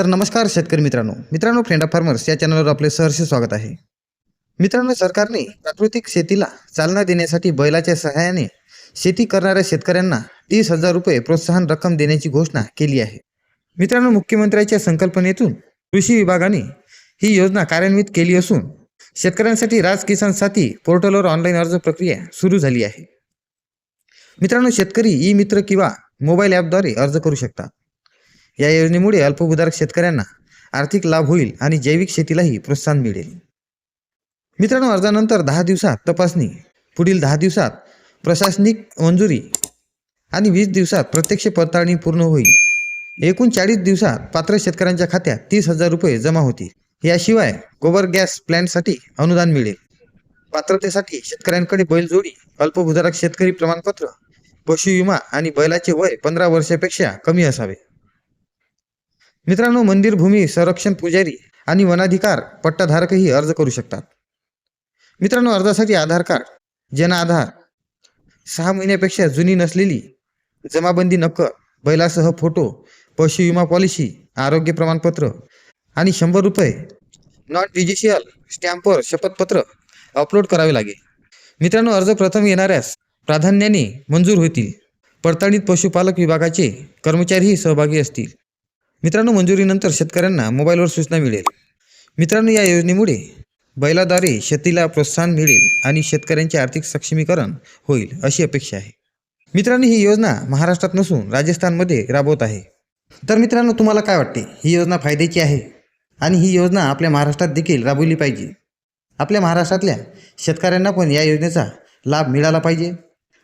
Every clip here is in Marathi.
तर नमस्कार शेतकरी मित्रांनो. मित्रांनो फ्रेंड ऑफ फार्मर्स या चॅनलवर आपले सहर्ष स्वागत आहे. मित्रांनो सरकारने प्राकृतिक शेतीला चालना देण्यासाठी बैलाच्या सहाय्याने शेती करणाऱ्या शेतकऱ्यांना तीस हजार रुपये प्रोत्साहन रक्कम देण्याची घोषणा केली आहे. मित्रांनो मुख्यमंत्र्यांच्या संकल्पनेतून कृषी विभागाने ही योजना कार्यान्वित केली असून शेतकऱ्यांसाठी राज किसान साथी पोर्टलवर ऑनलाईन अर्ज प्रक्रिया सुरू झाली आहे. मित्रांनो शेतकरी ई मित्र किंवा मोबाईल ॲपद्वारे अर्ज करू शकतात या योजनेमुळे अल्पभूधारक शेतकऱ्यांना आर्थिक लाभ होईल आणि जैविक शेतीलाही प्रोत्साहन मिळेल. मित्रांनो अर्जानंतर दहा दिवसात तपासणी पुढील दहा दिवसात प्रशासनिक मंजुरी आणि वीस दिवसात प्रत्यक्ष पडताळणी पूर्ण होईल. एकूण चाळीस दिवसात पात्र शेतकऱ्यांच्या खात्यात तीस हजार रुपये जमा होतील. याशिवाय गोबर गॅस प्लॅन्टसाठी अनुदान मिळेल. पात्रतेसाठी शेतकऱ्यांकडे बैलजोडी अल्पभूधारक शेतकरी प्रमाणपत्र पशु विमा आणि बैलाचे वय पंधरा वर्षापेक्षा कमी असावे. मित्रांनो मंदिर भूमी संरक्षण पुजारी आणि वनाधिकार पट्टाधारकही अर्ज करू शकतात. मित्रांनो अर्जासाठी आधार कार्ड जन आधार सहा महिन्यापेक्षा जुनी नसलेली जमाबंदी नक्कल बैलासह फोटो पशु विमा पॉलिसी आरोग्य प्रमाणपत्र आणि शंभर रुपये नॉन डिजिशियल स्टॅम्पवर शपथपत्र अपलोड करावे लागेल. मित्रांनो अर्ज प्रथम येणाऱ्यास प्राधान्याने मंजूर होतील. पडताळणीत पशुपालक विभागाचे कर्मचारीही सहभागी असतील. मित्रांनो मंजुरीनंतर शेतकऱ्यांना मोबाईलवर सूचना मिळेल. मित्रांनो या योजनेमुळे बैलाद्वारे शेतीला प्रोत्साहन मिळेल आणि शेतकऱ्यांचे आर्थिक सक्षमीकरण होईल अशी अपेक्षा आहे. मित्रांनो ही योजना महाराष्ट्रात नसून राजस्थानमध्ये राबवत आहे. तर मित्रांनो तुम्हाला काय वाटते? ही योजना फायद्याची आहे? आणि ही योजना आपल्या महाराष्ट्रात देखील राबवली पाहिजे. आपल्या महाराष्ट्रातल्या शेतकऱ्यांना पण या योजनेचा लाभ मिळाला पाहिजे.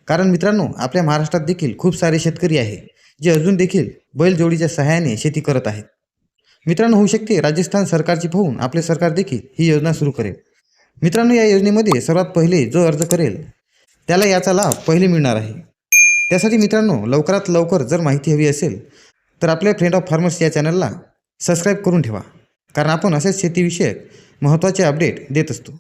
कारण मित्रांनो आपल्या महाराष्ट्रात देखील खूप सारे शेतकरी आहे. जे अजून देखील बैलजोडीच्या सहाय्याने शेती करत आहेत. मित्रांनो होऊ शकते राजस्थान सरकारची पाहून आपले सरकार देखील ही योजना सुरू करेल. मित्रांनो या योजनेमध्ये सर्वात पहिले जो अर्ज करेल त्याला याचा लाभ पहिले मिळणार आहे. त्यासाठी मित्रांनो लवकरात लवकर जर माहिती हवी असेल तर आपल्या फ्रेंड ऑफ फार्मर्स या चॅनलला सबस्क्राईब करून ठेवा. कारण आपण असेच शेतीविषयक महत्त्वाचे अपडेट देत असतो.